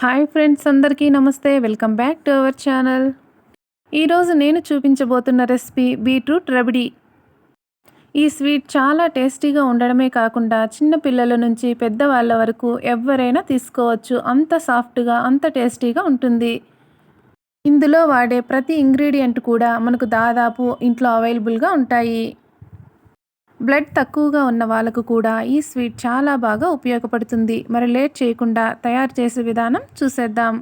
Hi friends అందరికీ నమస్తే welcome back to our channel. ఈరోజు నేను చూపించబోతున్న రెసిపీ బీట్రూట్ రబిడి. ఈ స్వీట్ చాలా టేస్టీగా ఉండడమే కాకుండా చిన్నపిల్లల నుంచి పెద్దవాళ్ళ వరకు ఎవరైనా తీసుకోవచ్చు. అంత సాఫ్ట్గా అంత టేస్టీగా ఉంటుంది. ఇందులో వాడే ప్రతి ఇంగ్రీడియంట్ కూడా మనకు దాదాపు ఇంట్లో అవైలబుల్గా ఉంటాయి. బ్లడ్ తక్కువగా ఉన్న వాళ్ళకు కూడా ఈ స్వీట్ చాలా బాగా ఉపయోగపడుతుంది. మరి లేట్ చేయకుండా తయారు చేసే విధానం చూసేద్దాం.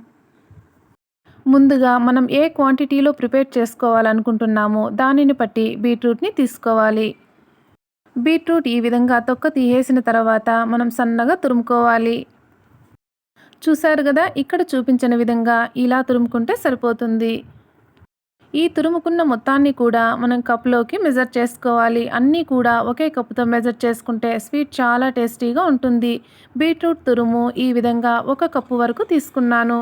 ముందుగా మనం ఏ క్వాంటిటీలో ప్రిపేర్ చేసుకోవాలనుకుంటున్నామో దానిని బట్టి బీట్రూట్ని తీసుకోవాలి. బీట్రూట్ ఈ విధంగా తొక్క తీసేసిన తర్వాత మనం సన్నగా తురుముకోవాలి. చూశారు కదా ఇక్కడ చూపించిన విధంగా ఇలా తురుముకుంటే సరిపోతుంది. ఈ తురుముకున్న మొత్తాన్ని కూడా మనం కప్లోకి మెజర్ చేసుకోవాలి. అన్నీ కూడా ఒకే కప్పుతో మెజర్ చేసుకుంటే స్వీట్ చాలా టేస్టీగా ఉంటుంది. బీట్రూట్ తురుము ఈ విధంగా ఒక కప్పు వరకు తీసుకున్నాను.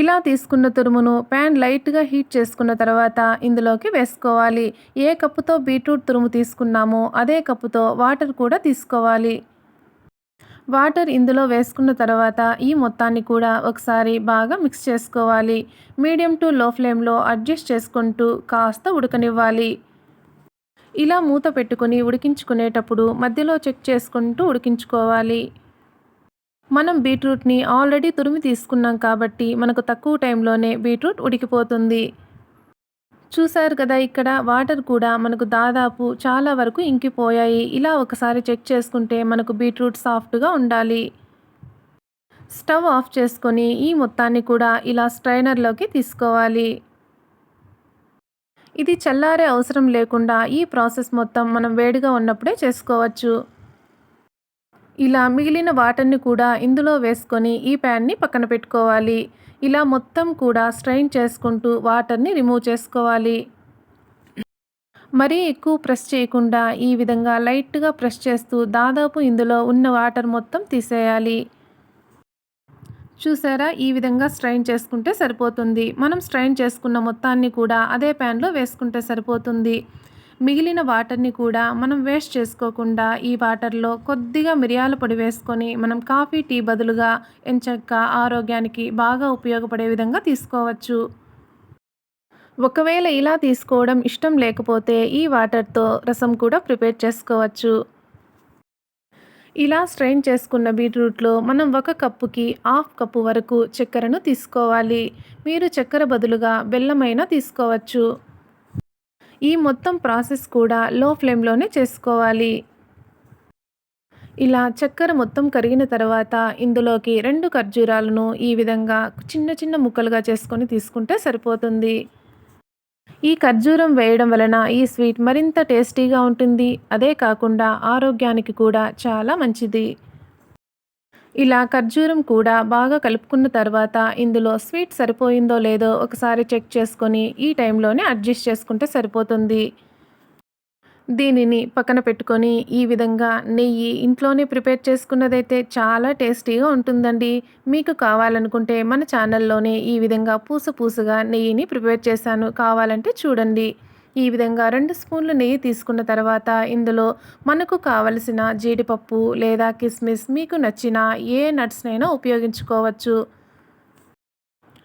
ఇలా తీసుకున్న తురుమును ప్యాన్ లైట్గా హీట్ చేసుకున్న తర్వాత ఇందులోకి వేసుకోవాలి. ఏ కప్పుతో బీట్రూట్ తురుము తీసుకున్నామో అదే కప్పుతో వాటర్ కూడా తీసుకోవాలి. వాటర్ ఇందులో వేసుకున్న తర్వాత ఈ మొత్తాన్ని కూడా ఒకసారి బాగా మిక్స్ చేసుకోవాలి. మీడియం టు లో ఫ్లేమ్లో అడ్జస్ట్ చేసుకుంటూ కాస్త ఉడకనివ్వాలి. ఇలా మూత పెట్టుకుని ఉడికించుకునేటప్పుడు మధ్యలో చెక్ చేసుకుంటూ ఉడికించుకోవాలి. మనం బీట్రూట్ని ఆల్రెడీ తురిమి తీసుకున్నాం కాబట్టి మనకు తక్కువ టైంలోనే బీట్రూట్ ఉడికిపోతుంది. చూసారు కదా ఇక్కడ వాటర్ కూడా మనకు దాదాపు చాలా వరకు ఇంకిపోయాయి. ఇలా ఒకసారి చెక్ చేసుకుంటే మనకు బీట్రూట్ సాఫ్ట్గా ఉండాలి. స్టవ్ ఆఫ్ చేసుకొని ఈ మొత్తాన్ని కూడా ఇలా స్ట్రైనర్లోకి తీసుకోవాలి. ఇది చల్లారే అవసరం లేకుండా ఈ ప్రాసెస్ మొత్తం మనం వేడిగా ఉన్నప్పుడే చేసుకోవచ్చు. ఇలా మిగిలిన వాటర్ని కూడా ఇందులో వేసుకొని ఈ ప్యాన్ని పక్కన పెట్టుకోవాలి. ఇలా మొత్తం కూడా స్ట్రైన్ చేసుకుంటూ వాటర్ని రిమూవ్ చేసుకోవాలి. మరీ ఎక్కువ ప్రెస్ చేయకుండా ఈ విధంగా లైట్గా ప్రెస్ చేస్తూ దాదాపు ఇందులో ఉన్న వాటర్ మొత్తం తీసేయాలి. చూసారా? ఈ విధంగా స్ట్రైన్ చేసుకుంటే సరిపోతుంది. మనం స్ట్రైన్ చేసుకున్న మొత్తాన్ని కూడా అదే ప్యాన్లో వేసుకుంటే సరిపోతుంది. మిగిలిన వాటర్ని కూడా మనం వేస్ట్ చేసుకోకుండా ఈ వాటర్లో కొద్దిగా మిరియాల పొడి వేసుకొని మనం కాఫీ టీ బదులుగా ఎంచక్క ఆరోగ్యానికి బాగా ఉపయోగపడే విధంగా తీసుకోవచ్చు. ఒకవేళ ఇలా తీసుకోవడం ఇష్టం లేకపోతే ఈ వాటర్తో రసం కూడా ప్రిపేర్ చేసుకోవచ్చు. ఇలా స్ట్రెయిన్ చేసుకున్న బీట్రూట్లో మనం ఒక కప్పుకి హాఫ్ కప్పు వరకు చక్కెరను తీసుకోవాలి. మీరు చక్కెర బదులుగా బెల్లమైనా తీసుకోవచ్చు. ఈ మొత్తం ప్రాసెస్ కూడా లో ఫ్లేమ్లోనే చేసుకోవాలి. ఇలా చక్కెర మొత్తం కరిగిన తర్వాత ఇందులోకి రెండు ఖర్జూరాలను ఈ విధంగా చిన్న చిన్న ముక్కలుగా చేసుకొని తీసుకుంటే సరిపోతుంది. ఈ ఖర్జూరం వేయడం వలన ఈ స్వీట్ మరింత టేస్టీగా ఉంటుంది. అదే కాకుండా ఆరోగ్యానికి కూడా చాలా మంచిది. ఇలా ఖర్జూరం కూడా బాగా కలుపుకున్న తర్వాత ఇందులో స్వీట్ సరిపోయిందో లేదో ఒకసారి చెక్ చేసుకొని ఈ టైంలోనే అడ్జస్ట్ చేసుకుంటే సరిపోతుంది. దీనిని పక్కన పెట్టుకొని ఈ విధంగా నెయ్యి ఇంట్లోనే ప్రిపేర్ చేసుకున్నదైతే చాలా టేస్టీగా ఉంటుందండి. మీకు కావాలనుకుంటే మన ఛానల్లోనే ఈ విధంగా పూస పూసగా నెయ్యిని ప్రిపేర్ చేశాను. కావాలంటే చూడండి. ఈ విధంగా రెండు స్పూన్లు నెయ్యి తీసుకున్న తర్వాత ఇందులో మనకు కావలసిన జీడిపప్పు లేదా కిస్మిస్ మీకు నచ్చిన ఏ నట్స్నైనా ఉపయోగించుకోవచ్చు.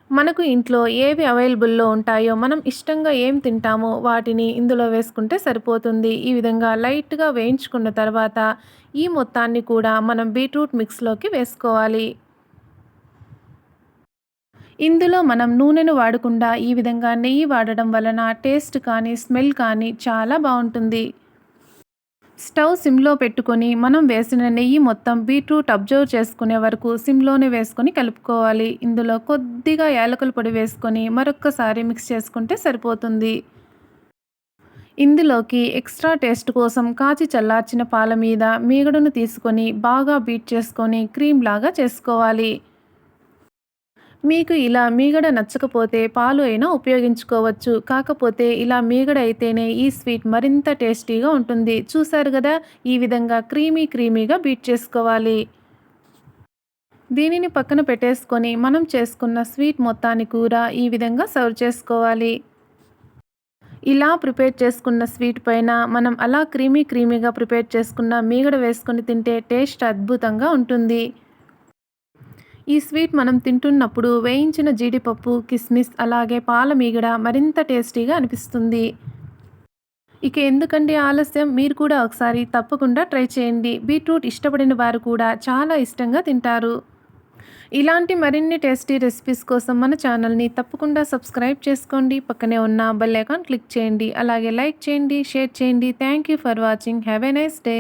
మనకు ఇంట్లో ఏవి అవైలబుల్లో ఉంటాయో మనం ఇష్టంగా ఏం తింటామో వాటిని ఇందులో వేసుకుంటే సరిపోతుంది. ఈ విధంగా లైట్గా వేయించుకున్న తర్వాత ఈ మొత్తాన్ని కూడా మనం బీట్రూట్ మిక్స్లోకి వేసుకోవాలి. ఇందులో మనం నూనెను వాడకుండా ఈ విధంగా నెయ్యి వాడడం వలన టేస్ట్ కానీ స్మెల్ కానీ చాలా బాగుంటుంది. స్టవ్ సిమ్లో పెట్టుకొని మనం వేసిన నెయ్యి మొత్తం బీట్రూట్ అబ్జర్వ్ చేసుకునే వరకు సిమ్లోనే వేసుకొని కలుపుకోవాలి. ఇందులో కొద్దిగా యాలకుల పొడి వేసుకొని మరొక్కసారి మిక్స్ చేసుకుంటే సరిపోతుంది. ఇందులోకి ఎక్స్ట్రా టేస్ట్ కోసం కాచి చల్లార్చిన పాల మీద మీగడను తీసుకొని బాగా బీట్ చేసుకొని క్రీమ్ లాగా చేసుకోవాలి. మీకు ఇలా మీగడ నచ్చకపోతే పాలు అయినా ఉపయోగించుకోవచ్చు. కాకపోతే ఇలా మీగడ అయితేనే ఈ స్వీట్ మరింత టేస్టీగా ఉంటుంది. చూసారు కదా? ఈ విధంగా క్రీమీ క్రీమీగా బీట్ చేసుకోవాలి. దీనిని పక్కన పెట్టేసుకొని మనం చేసుకున్న స్వీట్ మొత్తాన్ని కూర ఈ విధంగా సర్వ్ చేసుకోవాలి. ఇలా ప్రిపేర్ చేసుకున్న స్వీట్ పైన మనం అలా క్రీమీ క్రీమీగా ప్రిపేర్ చేసుకున్న మీగడ వేసుకొని తింటే టేస్ట్ అద్భుతంగా ఉంటుంది. ఈ స్వీట్ మనం తింటున్నప్పుడు వేయించిన జీడిపప్పు కిస్మిస్ అలాగే పాల మీగడ మరింత టేస్టీగా అనిపిస్తుంది. ఇక ఎందుకంటే ఆలస్యం మీరు కూడా ఒకసారి తప్పకుండా ట్రై చేయండి. బీట్రూట్ ఇష్టపడిన వారు కూడా చాలా ఇష్టంగా తింటారు. ఇలాంటి మరిన్ని టేస్టీ రెసిపీస్ కోసం మన ఛానల్ని తప్పకుండా సబ్స్క్రైబ్ చేసుకోండి. పక్కనే ఉన్న బెల్ ఐకాన్ క్లిక్ చేయండి. అలాగే లైక్ చేయండి షేర్ చేయండి. Thank you for watching. Have a nice day.